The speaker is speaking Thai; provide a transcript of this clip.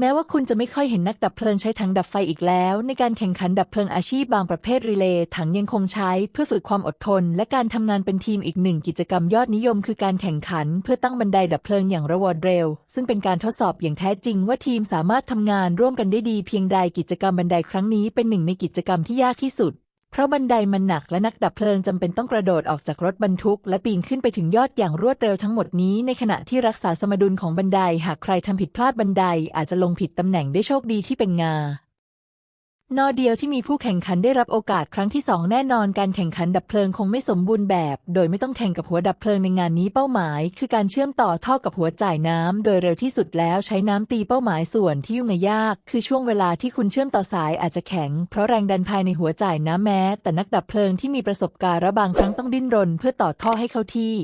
แม้ว่าคุณจะไม่ค่อยเห็นนักดับเพลิงใช้ถังดับไฟอีกแล้ว ในการแข่งขันดับเพลิงอาชีพบางประเภทรีเลย์ถังยังคงใช้เพื่อฝึกความอดทน และการทำงานเป็นทีมอีกหนึ่งกิจกรรมยอดนิยม คือการแข่งขัน เพื่อตั้งบันไดดับเพลิงอย่างระวอดเร็ว ซึ่งเป็นการทดสอบอย่างแท้จริง ว่าทีมสามารถทำงานร่วมกันได้ดี เพียงใดกิจกรรมบันไดครั้งนี้เป็นหนึ่งในกิจกรรมที่ยากที่สุด เพราะบันไดมันหนักและนักดับเพลิงจำเป็นต้องกระโดดออกจากรถบรรทุก และปีนขึ้นไปถึงยอดอย่างรวดเร็วทั้งหมดนี้ในขณะที่รักษาสมดุลของบันไดหากใครทำผิดพลาดบันไดอาจจะลงผิดตำแหน่งได้โชคดีที่เป็นงา นอเดียวที่มีผู้แข่งขันได้รับโอกาสครั้งที่สองแน่นอนการแข่งขันดับเพลิงคงไม่สมบูรณ์แบบ โดยไม่ต้องแข่งกับหัวดับเพลิงในงานนี้เป้าหมาย คือการเชื่อมต่อท่อกับหัวจ่ายน้ำโดยเร็วที่สุดแล้วใช้น้ำตีเป้าหมายส่วนที่ยุ่งยาก คือช่วงเวลาที่คุณเชื่อมต่อสายอาจจะแข็ง เพราะแรงดันภายในหัวจ่ายน้ำแม้ แต่นักดับเพลิงที่มีประสบการณ์และบางครั้งต้องดิ้นรน เพื่อต่อท่อให้เข้าที่